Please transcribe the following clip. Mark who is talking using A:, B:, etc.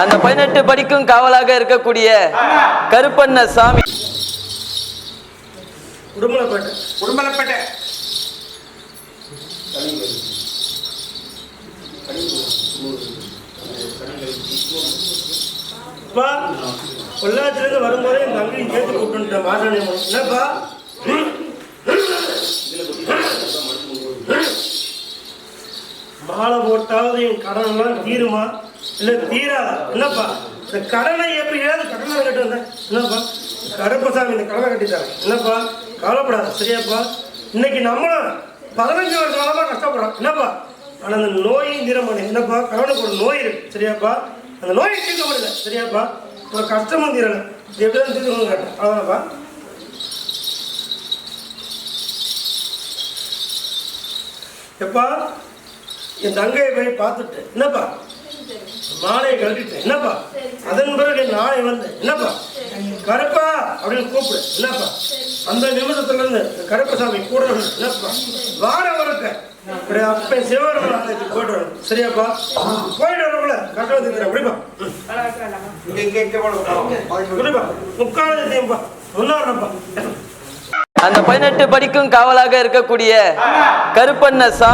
A: அந்த பதினெட்டு படிக்கும் காவலாக இருக்கக்கூடிய கருப்பண்ண சாமி.
B: உடுமலைப்பேட்டை.
C: உடுமலைப்பேட்டை.
B: அப்பா பொள்ளாச்சிலேருந்து வரும்போதே என் தங்கை சேர்த்து கூப்பிட்டுட்டேன் மாசாணி அம்மன். என்னப்பா? மாலை போட்டாவது என் கடனெல்லாம் தீருமா? இல்லை தீராதா என்னப்பா இந்த கடனை எப்படியாவது கடனை கட்டி வந்தேன்? என்னப்பா கருப்பசாமி இந்த கடனை கட்டிட்டாங்க என்னப்பா கவலைப்படாத சரியாப்பா. இன்னைக்கு நம்மளும் பதினஞ்சு வருஷ காலமாக கஷ்டப்படுறோம். என்னப்பா ஆனால் அந்த நோயும் தீரமானே என்னப்பா கடவுளுக்கு ஒரு நோய் இருக்கு சரியாப்பா. அந்த நோயை தீர்க்க முடியல சரியாப்பா. ஒரு கஷ்டமும் தீரலை. எப்படிதான் எப்படி கேட்டேன். அவ்வளோதான்ப்பா எப்பா என் தங்கையை போய் பார்த்துட்டு என்னப்பா மாலையை கழட்டிட்டேன். என்னப்பா? அதன் பிறகு நாளை வந்தேன். என்னப்பா? கருப்பா அப்படின்னு கூப்பிடு. என்னப்பா? அந்த நிமிஷத்துல இருந்து கருப்பசாமி கூட என்னப்பா? வார வரக்க. அப்ப சிவபெருமான் ஆலயத்துக்கு போயிட்டு வரணும் சரியாப்பா? போயிட்டு வரக்குள்ள கட்ட வந்துக்கிறேன் அப்படிப்பா
C: இங்க இங்க இங்க போடுங்க
B: முக்காலத்தையும்பா முன்னாடுறப்பா
A: அந்த பதினெட்டு படிக்கும் காவலாக இருக்கக்கூடிய கருப்பண்ண சாமி